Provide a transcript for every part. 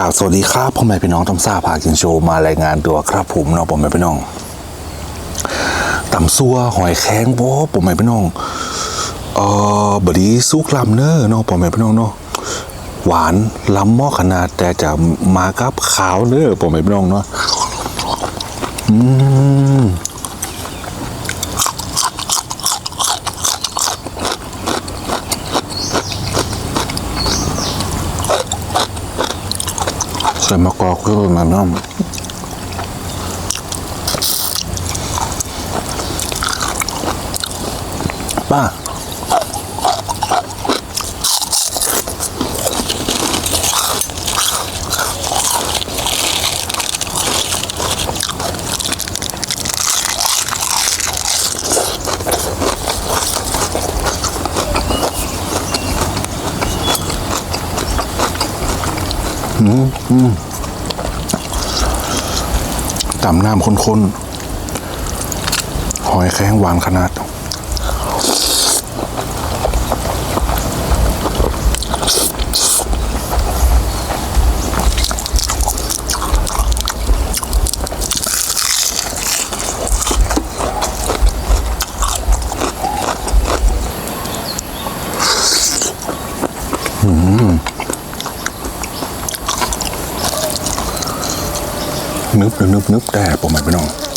กล่าวสวัสดีครับพ่อแม่พี่น้องต้มซาพากินโชว์มารายงานตัวครับผมเนาะพ่อแม่พี่น้องต่ำซัวหอยแข้งโว้พ่อแม่พี่น้องเออบดีซุกลำเนอร์เนาะพ่อแม่พี่น้องเนาะหวานล้ำหม้อขนาดแต่จะมากับขาวเนอร์พ่อแม่พี่น้องเนาะอืม ใส่มะกอกด้วยพ่ม่พี่น้องป้า ตำน้ำข้นๆหอยแครงหวานขนาด นึบนึบนึบนึบแต่ผมไม่ไปน้อง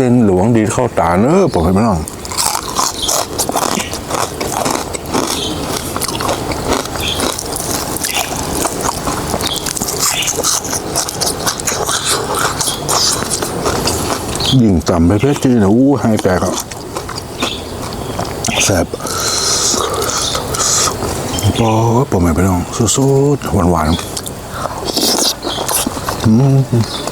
ส้นหลวงดีเข้าตาเนอะผมไม่น้องยิ่งต่ำไปเพชรจีนนะอู้ให้แตกอะแสบโอ้ผมไม่ไปน้องสุดๆหวานๆอืม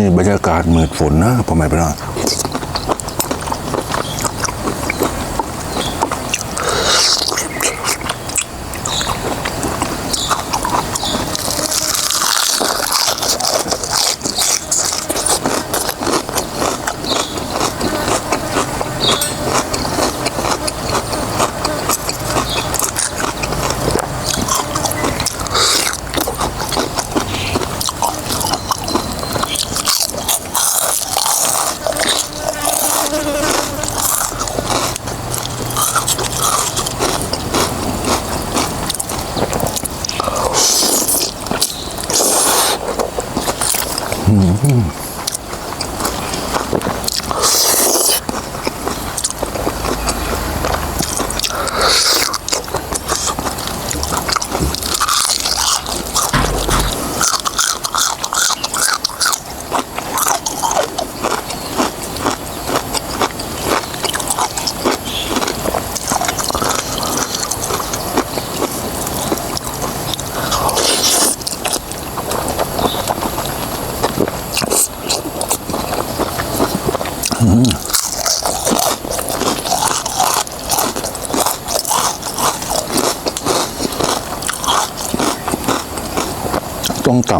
นี่บรรยากาศมืดฝนนะพ่อแม่พี่น้อง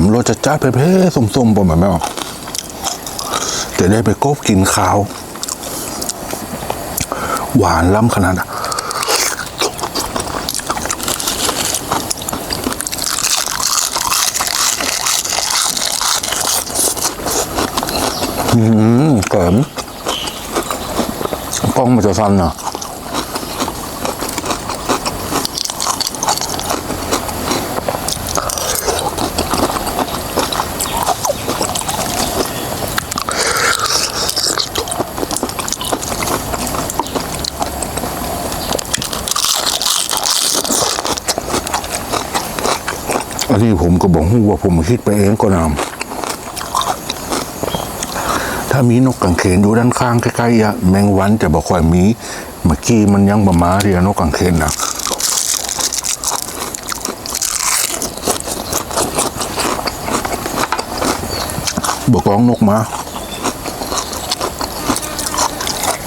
ำรสจะจ้าเพ่ๆส้มๆผมแบบไม่ออกแต่ได้ไปกบกินข้าว หวานล้ำขนาดอะอืมเกิมกล้องมันจะสั้นเนาะ อันนี้ผมก็บอกว่าผมคิดไปเองก็นำถ้ามีนกกังเขนอยู่ด้านข้างใกล้ๆอะแมงวันจะบอกว่ามีเมื่อกี้มันยังประมาเรียนกกังเขนนะบอกร้องนกมา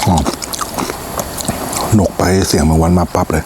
อ๋อนกไปเสียงแมงวันมาปั๊บเลย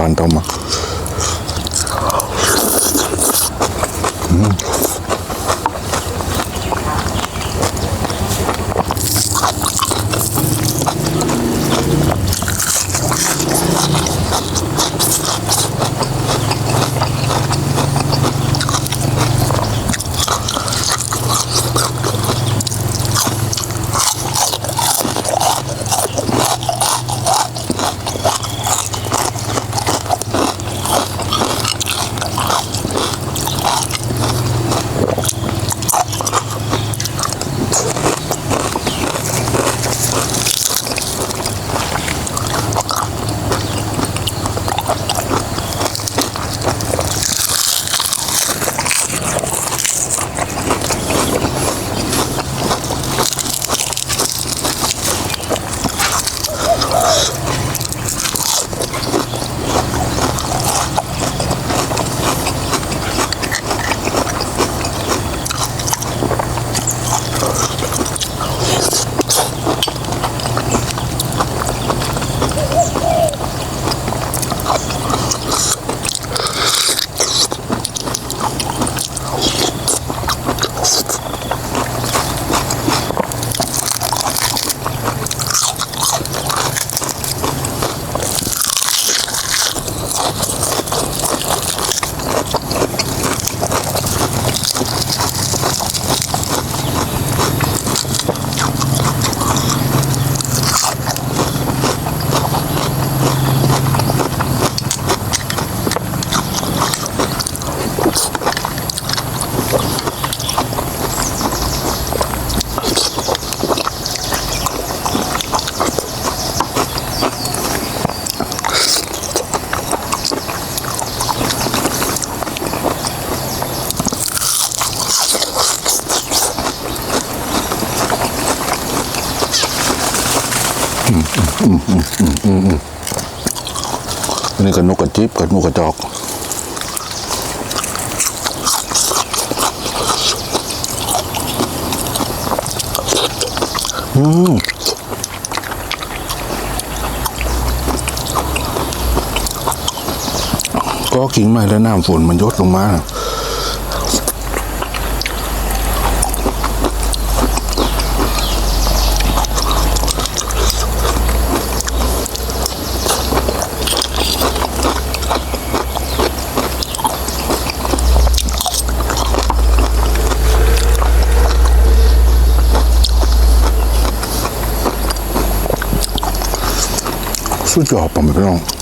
กตั อันนี้ก็นกกระจิบกับนกกระจอกอือก็กิ่งไม้แล้วน้ำฝนมันยดลงมาสุดยอดปะ ไม่ต้อง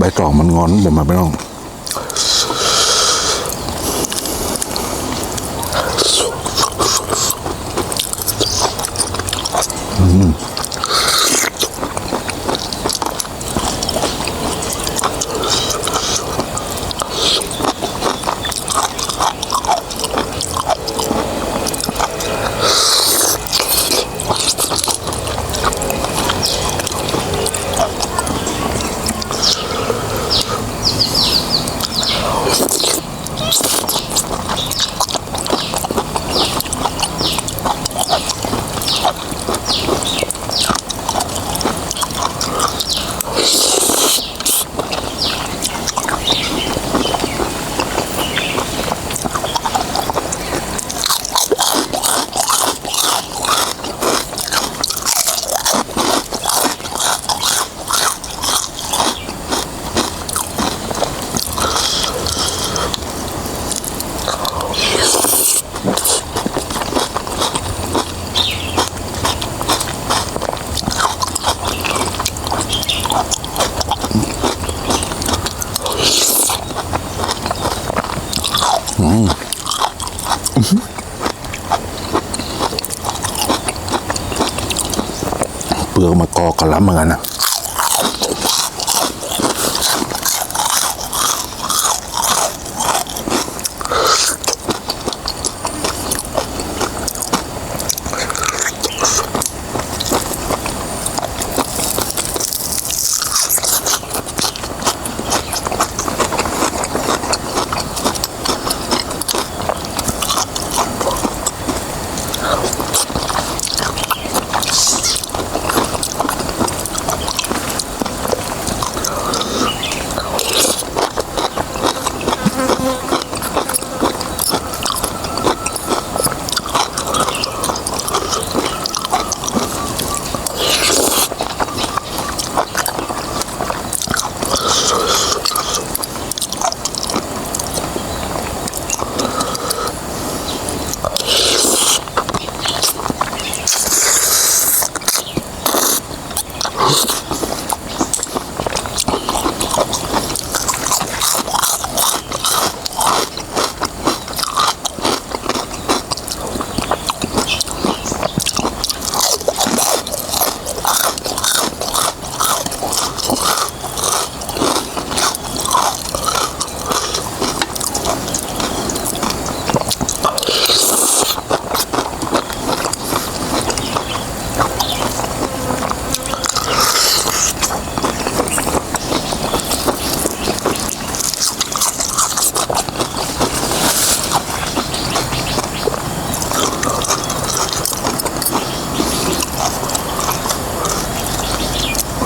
ใบตองมันงอนผมมาไม่ต้อง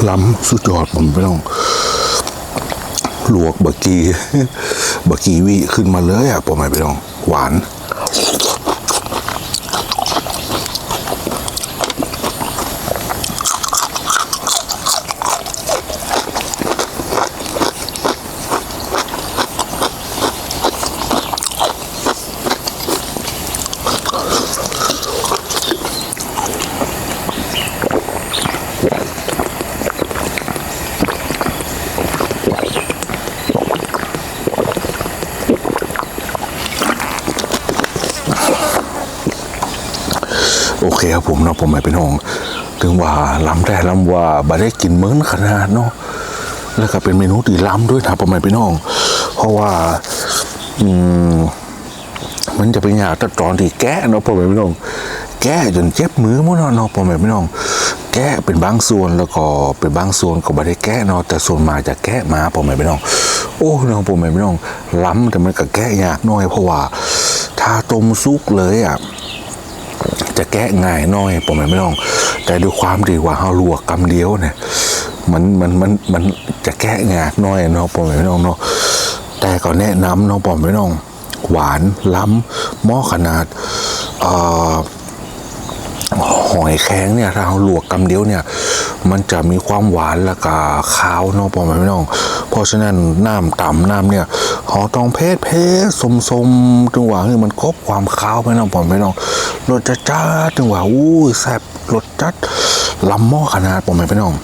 ล้ำสุดยอดผมไม่ต้องลวกบะกีบะกีวิขึ้นมาเลยอะผมไม่ต้องหวาน โอเคครับผมเนาะผมไม่เป็นห่วงถึงว่าล้ำแต่ล้ำว่าบ่ได้กินเหมือนขนาดเนาะแล้วก็เป็นเมนูที่ล้ำด้วยนะผมไม่เป็นห่วงเพราะว่า อืมมันจะเป็นยากแต่ตอนที่แกะเนาะผมไม่เป็นห่วงแกะจนเจ็บมือมั้งเนาะเนาะผมไม่เป็นห่วง แกะเป็นบางส่วนแล้วก็เป็นบางส่วนก็บ่ได้แกะเนาะแต่ส่วนมาจะแกะมาผมไม่เป็นห่วงโอ้เนาะผมไม่เป็นห่วงล้ำแต่มันก็แกะยากน้อยเพราะว่า ถ้าต้มซุกเลยอะจะแกะง่ายน้อยผมไม่ต้อง แต่ด้วยความดีว่าเราลวกกำเดียวเนี่ยมันมันมันมันจะแกะงากน้อยเนาะผมไม่ต้องเนาะแต่ก็แนะนำเนาะผมไม่ต้อง หวานล้ำหม้อขนาดเอ่อ หอยแข็งเนี่ยถ้าเราลวกกำเดียวเนี่ย มันจะมีความหวานแล้วก็ขาวเนาะผมไม่น้อง เพราะฉะนั้นน้ำต่ำน้ำเนี่ยเขาต้องเพศเพศสมสมจังหวะนี่มันครบความขาวไปเนาะผมไม่น้องรสจัดจ้าจังหวะอู้แซ่บรสจัดลำหม้อขนาดผมไม่น้อง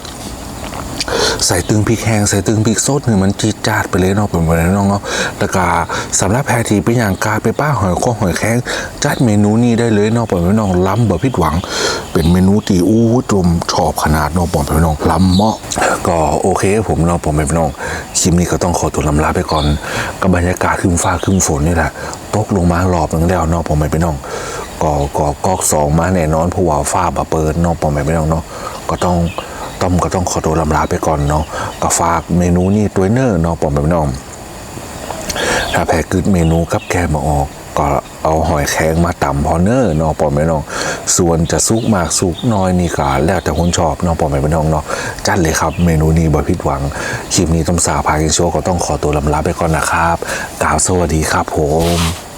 ใส่ตึงพริกแห้งใส่ตึงพริกสดนี่มันจีดจาดไปเลยเนาะเป็นไปได้น้องเนาะแล้วก็สำหรับแพรทีเป็นอย่างกาไปป้าหอยข้อหอยแข้งจัดเมนูนี้ได้เลยเนาะเป็นไปน้องล้ำแบ่ผิดหวัง เป็นเมนูตีอู้จมชอบขนาดเนาะผมเป็นไปน้องล้ำเหมาะก็โอเคผมเนาะผมเป็นไปน้องคลิปนี้ก็ต้องขอตัวลำลาไปก่อนกับบรรยากาศครึ้มฟ้าครึ้มฝนนี่แหละตกลงมารอบหนึงแล้วเนาะผมเป็นไปน้องก็ก็กอกสองมาแน่นอนเพราะว่าฟ้าบาเปิดเนาะปอมไม่ต้องเนาะก็ต้อง ต้อมก็ต้องขอตัวลำลาไปก่อนเนาะก็ฝากเมนูนี้ตัวเนอร์เนาะปอมไม่ต้องถ้าแพ้กึดเมนูกับแกมาออกก็เอาหอยแข็งมาตำพอเนอร์เนาะปอมไม่ต้อง ส่วนจะซุกมากซุกน้อยนี่ก็แล้วแต่คนชอบเนาะปอมไม่ต้องเนาะจัดเลยครับเมนูนี้บ่ผิดหวังคลิปนี้ต้มสาพากินโชว์ก็ต้องขอตัวลำลาไปก่อนนะครับกล่าวสวัสดีครับผม